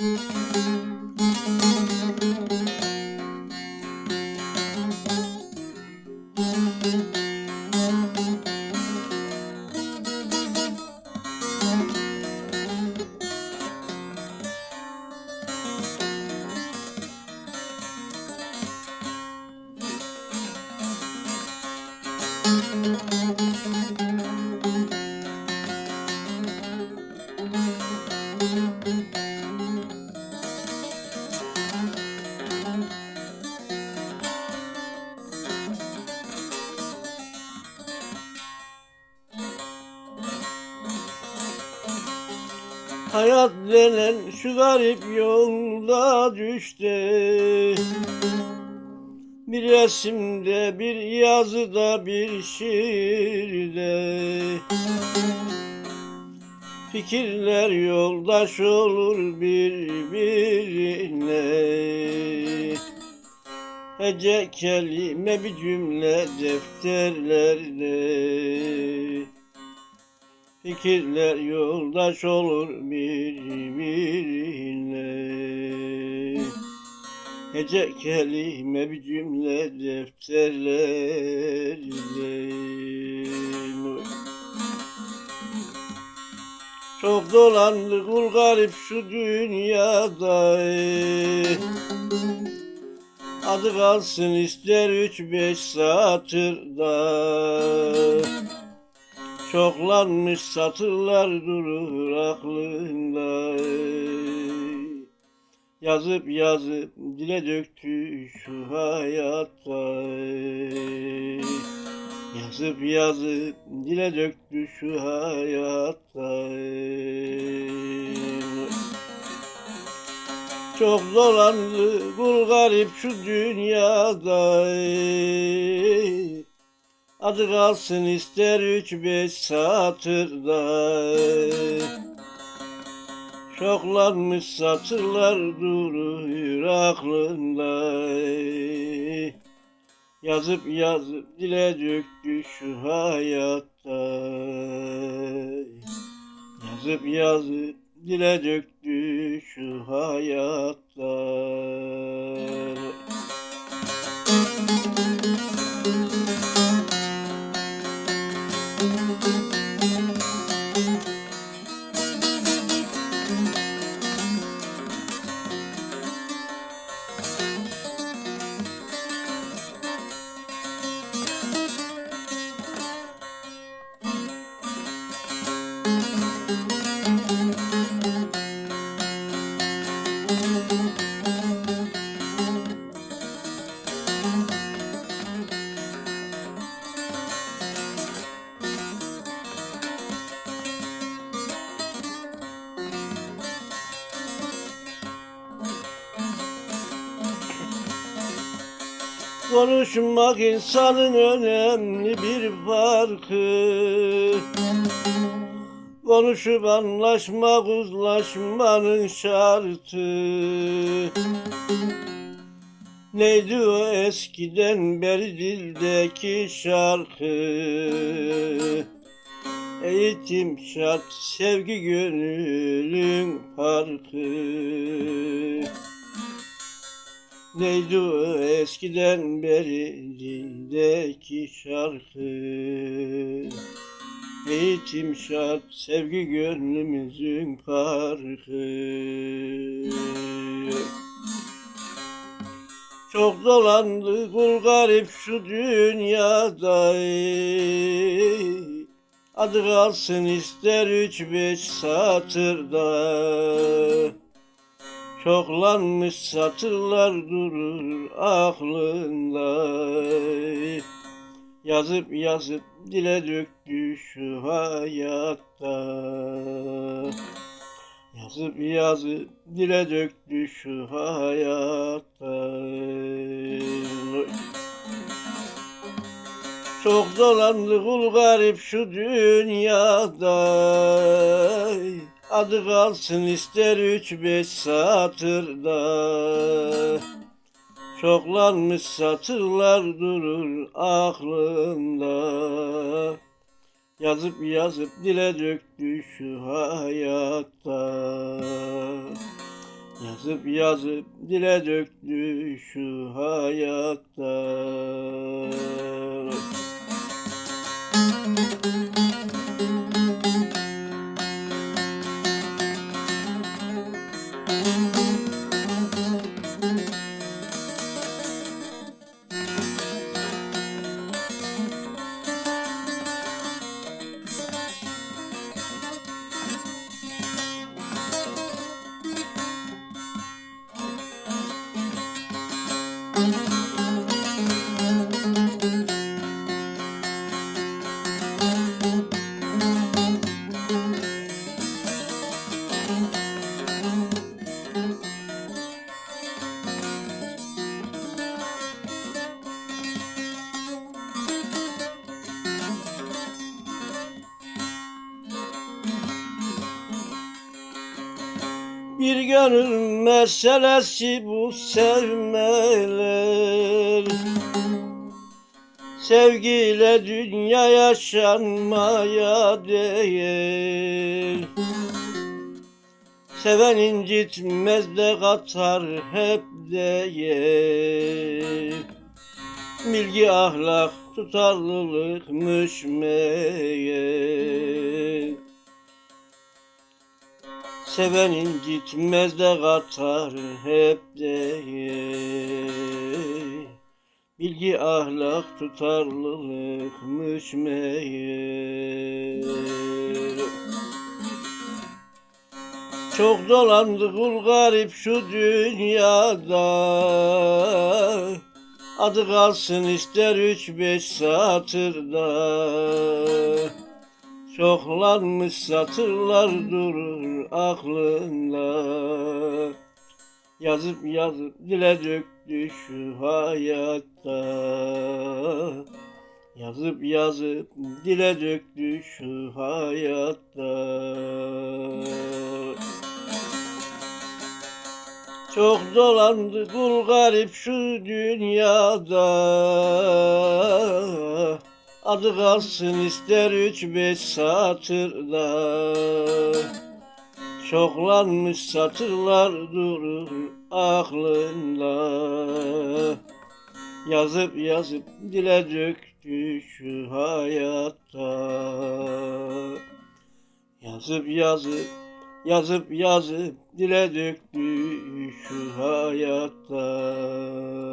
Música Hayat denen şu garip yolda düştü. Bir resimde, bir yazıda, bir şiirde. Fikirler yoldaş olur birbirine. Hece kelime bir cümle defterlerde Fikirler yoldaş olur birbirine. Hece kelime bir cümle defterlerde Çok dolandı kul garip şu dünyada. Adı kalsın ister üç beş satırda Çoklanmış satırlar durur aklında. Yazıp yazıp dile döktü şu hayatta. Yazıp yazıp dile döktü şu hayatta. Çok dolandı kul garip şu dünyada Adı kalsın ister üç beş satırda Şoklanmış satırlar durur aklında Yazıp yazıp dile döktü şu hayatta. Yazıp yazıp dile döktü şu hayatta Konuşmak insanın önemli bir farkı. Konuşup anlaşmak uzlaşmanın şartı. Neydi o eskiden beri dildeki şarkı? Eğitim şart, sevgi gönlün farkı Neydi o eskiden beri dildeki şarkı. Eğitim şart, sevgi gönlümüzün farkı. Çok dolandı kul garip şu dünyada. Adı kalsın ister üç beş satırda Çoklanmış satırlar durur aklında. Yazıp yazıp dile döktü şu hayatta. Yazıp yazıp dile döktü şu hayatta. Çok dolandı kul garip şu dünyada Adı kalsın ister üç beş satırda. Çoklanmış satırlar durur aklında. Yazıp yazıp dile döktü şu hayatta. Yazıp yazıp dile döktü şu hayatta Bir gönül meselesi bu sevmeler. Sevgiyle dünya yaşanmaya değer. Seven incitmez de katar hep değer. Bilgi ahlak tutarlılıkmış meğer Seven incitmez de katar hep değer Bilgi ahlak tutarlılıkmış meğer Çok dolandı kul garip şu dünyada. Adı kalsın ister üç beş satırda Çoklanmış satırlar durur aklında. Yazıp yazıp dile döktü şu hayatta. Yazıp yazıp dile döktü şu hayatta. Çok dolandı kul garip şu dünyada Adı kalsın ister üç beş satırda Çoklanmış satırlar durur aklında. Yazıp yazıp dile döktü şu hayatta. Yazıp yazıp yazıp yazıp dile döktü şu hayatta